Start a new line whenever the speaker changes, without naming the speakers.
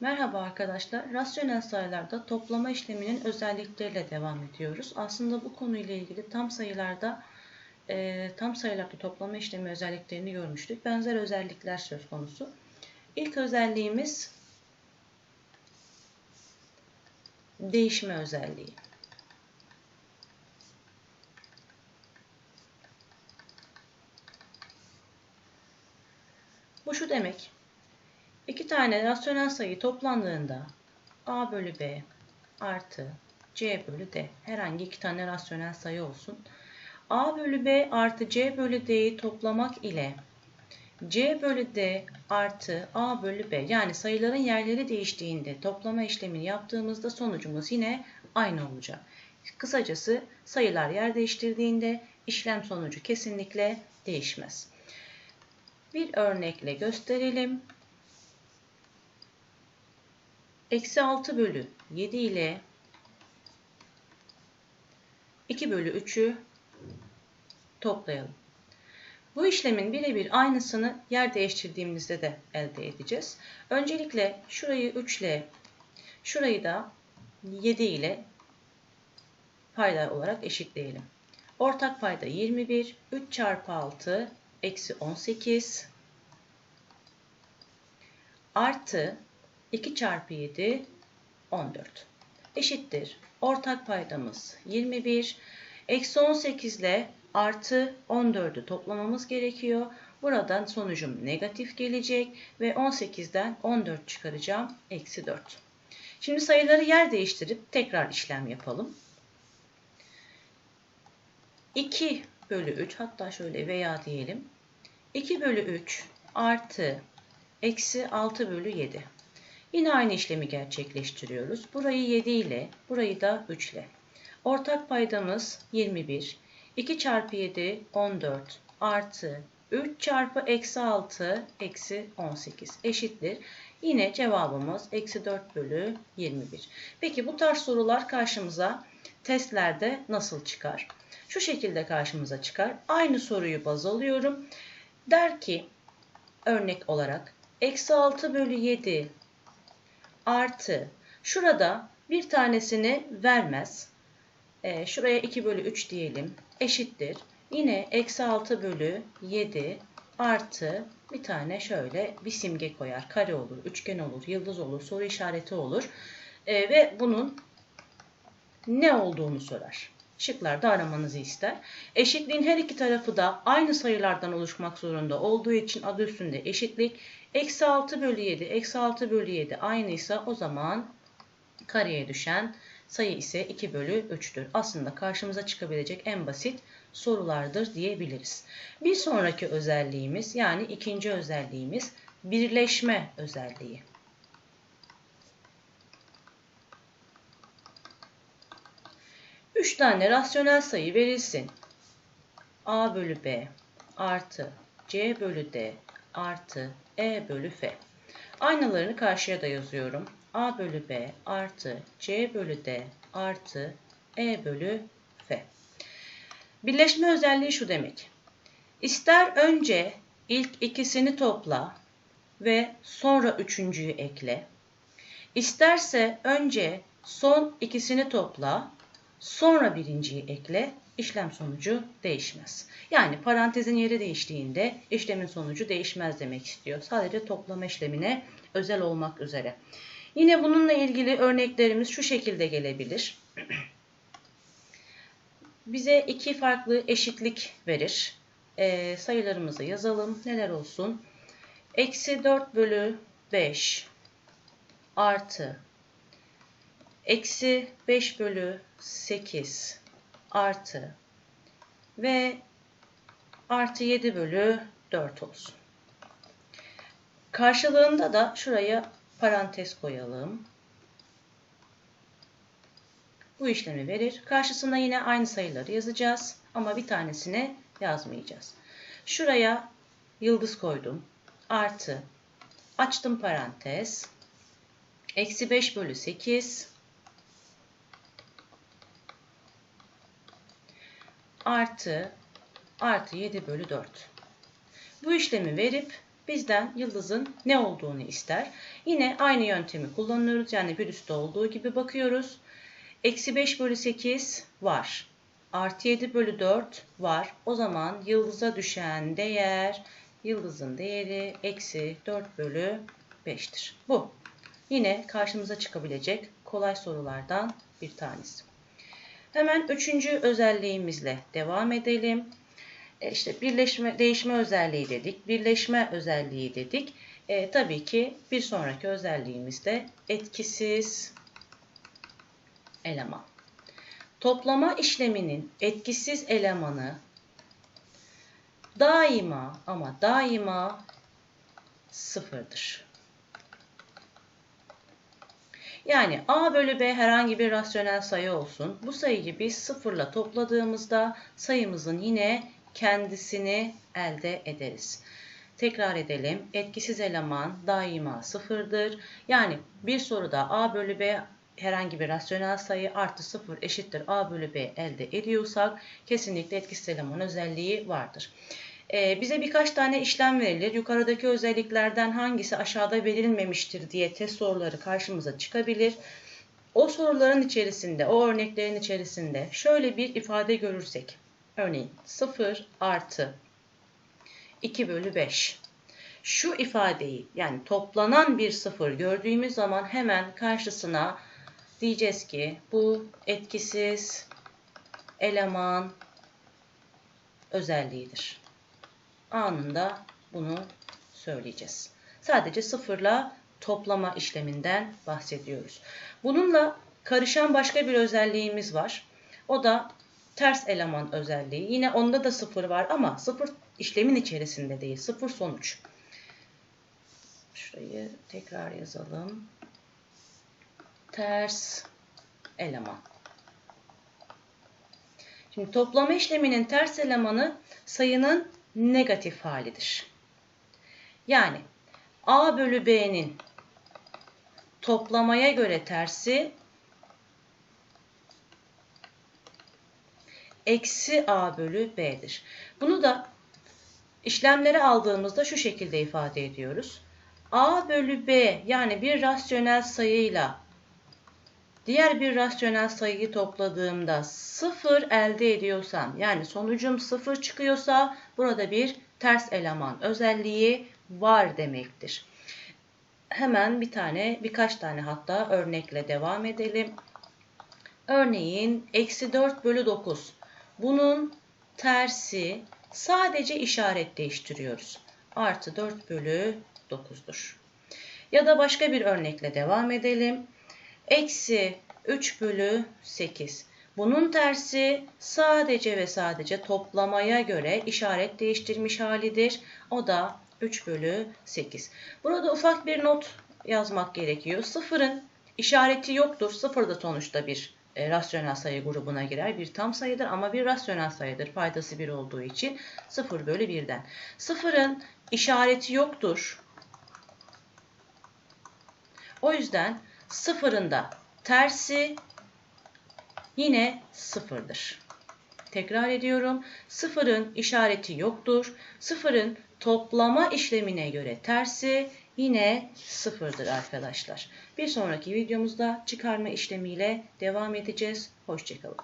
Merhaba arkadaşlar. Rasyonel sayılarda toplama işleminin özellikleriyle devam ediyoruz. Aslında bu konuyla ilgili tam sayılarda e, tam sayılarda toplama işlemi özelliklerini görmüştük. Benzer özellikler söz konusu. İlk özelliğimiz değişme özelliği. Bu şu demek. İki tane rasyonel sayı toplandığında a bölü b artı c bölü d herhangi iki tane rasyonel sayı olsun. a bölü b artı c bölü d'yi toplamak ile c bölü d artı a bölü b yani sayıların yerleri değiştiğinde toplama işlemini yaptığımızda sonucumuz yine aynı olacak. Kısacası sayılar yer değiştirdiğinde işlem sonucu kesinlikle değişmez. Bir örnekle gösterelim. Eksi 6 bölü 7 ile 2 bölü 3'ü toplayalım. Bu işlemin birebir aynısını yer değiştirdiğimizde de elde edeceğiz. Öncelikle şurayı 3 ile şurayı da 7 ile payda olarak eşitleyelim. Ortak payda 21, 3 çarpı 6 eksi 18 artı 2 çarpı 7 14 eşittir. Ortak paydamız 21. Eksi 18 ile artı 14'ü toplamamız gerekiyor. Buradan sonucum negatif gelecek ve 18'den 14 çıkaracağım. Eksi 4. Şimdi sayıları yer değiştirip tekrar işlem yapalım. 2 bölü 3 hatta şöyle veya diyelim. 2 bölü 3 artı eksi 6 bölü 7. Yine aynı işlemi gerçekleştiriyoruz. Burayı 7 ile, burayı da 3 ile. Ortak paydamız 21. 2 çarpı 7 14 artı 3 çarpı eksi 6 eksi 18 eşittir. Yine cevabımız eksi 4 bölü 21. Peki bu tarz sorular karşımıza testlerde nasıl çıkar? Şu şekilde karşımıza çıkar. Aynı soruyu baz alıyorum. Der ki örnek olarak eksi 6 bölü 7 artı şurada bir tanesini vermez. E, şuraya 2 bölü 3 diyelim eşittir. Yine eksi 6 bölü 7 artı bir tane şöyle bir simge koyar. Kare olur, üçgen olur, yıldız olur, soru işareti olur. E, ve bunun ne olduğunu sorar. Şıklarda aramanızı ister. Eşitliğin her iki tarafı da aynı sayılardan oluşmak zorunda olduğu için adı üstünde eşitlik. Eksi 6 bölü 7, eksi 6 bölü 7 aynıysa o zaman kareye düşen sayı ise 2 bölü 3'tür. Aslında karşımıza çıkabilecek en basit sorulardır diyebiliriz. Bir sonraki özelliğimiz yani ikinci özelliğimiz birleşme özelliği. Üç tane rasyonel sayı verilsin. a bölü b artı c bölü d artı e bölü f. Aynalarını karşıya da yazıyorum. a bölü b artı c bölü d artı e bölü f. Birleşme özelliği şu demek. İster önce ilk ikisini topla ve sonra üçüncüyü ekle. İsterse önce son ikisini topla, sonra birinciyi ekle, işlem sonucu değişmez. Yani parantezin yeri değiştiğinde işlemin sonucu değişmez demek istiyor. Sadece toplama işlemine özel olmak üzere. Yine bununla ilgili örneklerimiz şu şekilde gelebilir. Bize iki farklı eşitlik verir. E, sayılarımızı yazalım. Neler olsun? Eksi 4 bölü 5 artı eksi 5 bölü 8 artı ve artı 7 bölü 4 olsun. Karşılığında da şuraya parantez koyalım. Bu işlemi verir. Karşısına yine aynı sayıları yazacağız ama bir tanesini yazmayacağız. Şuraya yıldız koydum. Artı açtım parantez. Eksi 5 bölü 8 artı artı 7 bölü 4. Bu işlemi verip bizden yıldızın ne olduğunu ister. Yine aynı yöntemi kullanıyoruz. Yani bir üstte olduğu gibi bakıyoruz. Eksi 5 bölü 8 var. Artı 7 bölü 4 var. O zaman yıldıza düşen değer, yıldızın değeri eksi 4 bölü 5'tir. Bu. Yine karşımıza çıkabilecek kolay sorulardan bir tanesi. Hemen üçüncü özelliğimizle devam edelim. E işte birleşme, değişme özelliği dedik, birleşme özelliği dedik. E, tabii ki bir sonraki özelliğimiz de etkisiz eleman. Toplama işleminin etkisiz elemanı daima ama daima sıfırdır. Yani a bölü b herhangi bir rasyonel sayı olsun. Bu sayıyı biz sıfırla topladığımızda sayımızın yine kendisini elde ederiz. Tekrar edelim. Etkisiz eleman daima sıfırdır. Yani bir soruda a bölü b herhangi bir rasyonel sayı artı sıfır eşittir a bölü b elde ediyorsak kesinlikle etkisiz eleman özelliği vardır. Ee, bize birkaç tane işlem verilir. Yukarıdaki özelliklerden hangisi aşağıda verilmemiştir diye test soruları karşımıza çıkabilir. O soruların içerisinde, o örneklerin içerisinde şöyle bir ifade görürsek. Örneğin 0 artı 2 bölü 5. Şu ifadeyi yani toplanan bir sıfır gördüğümüz zaman hemen karşısına diyeceğiz ki bu etkisiz eleman özelliğidir. Anında bunu söyleyeceğiz. Sadece sıfırla toplama işleminden bahsediyoruz. Bununla karışan başka bir özelliğimiz var. O da ters eleman özelliği. Yine onda da sıfır var ama sıfır işlemin içerisinde değil. Sıfır sonuç. Şurayı tekrar yazalım. Ters eleman. Şimdi toplama işleminin ters elemanı sayının negatif halidir. Yani a bölü b'nin toplamaya göre tersi eksi a bölü b'dir. Bunu da işlemleri aldığımızda şu şekilde ifade ediyoruz. a bölü b yani bir rasyonel sayıyla diğer bir rasyonel sayıyı topladığımda sıfır elde ediyorsam yani sonucum sıfır çıkıyorsa burada bir ters eleman özelliği var demektir. Hemen bir tane birkaç tane hatta örnekle devam edelim. Örneğin eksi 4 bölü 9. Bunun tersi sadece işaret değiştiriyoruz. Artı 4 bölü 9'dur. Ya da başka bir örnekle devam edelim. Eksi 3 bölü 8. Bunun tersi sadece ve sadece toplamaya göre işaret değiştirmiş halidir. O da 3 bölü 8. Burada ufak bir not yazmak gerekiyor. Sıfırın işareti yoktur. Sıfır da sonuçta bir e, rasyonel sayı grubuna girer. Bir tam sayıdır ama bir rasyonel sayıdır. Paydası 1 olduğu için 0 bölü 1'den. Sıfırın işareti yoktur. O yüzden sıfırın da tersi yine sıfırdır. Tekrar ediyorum. Sıfırın işareti yoktur. Sıfırın toplama işlemine göre tersi yine sıfırdır arkadaşlar. Bir sonraki videomuzda çıkarma işlemiyle devam edeceğiz. Hoşçakalın.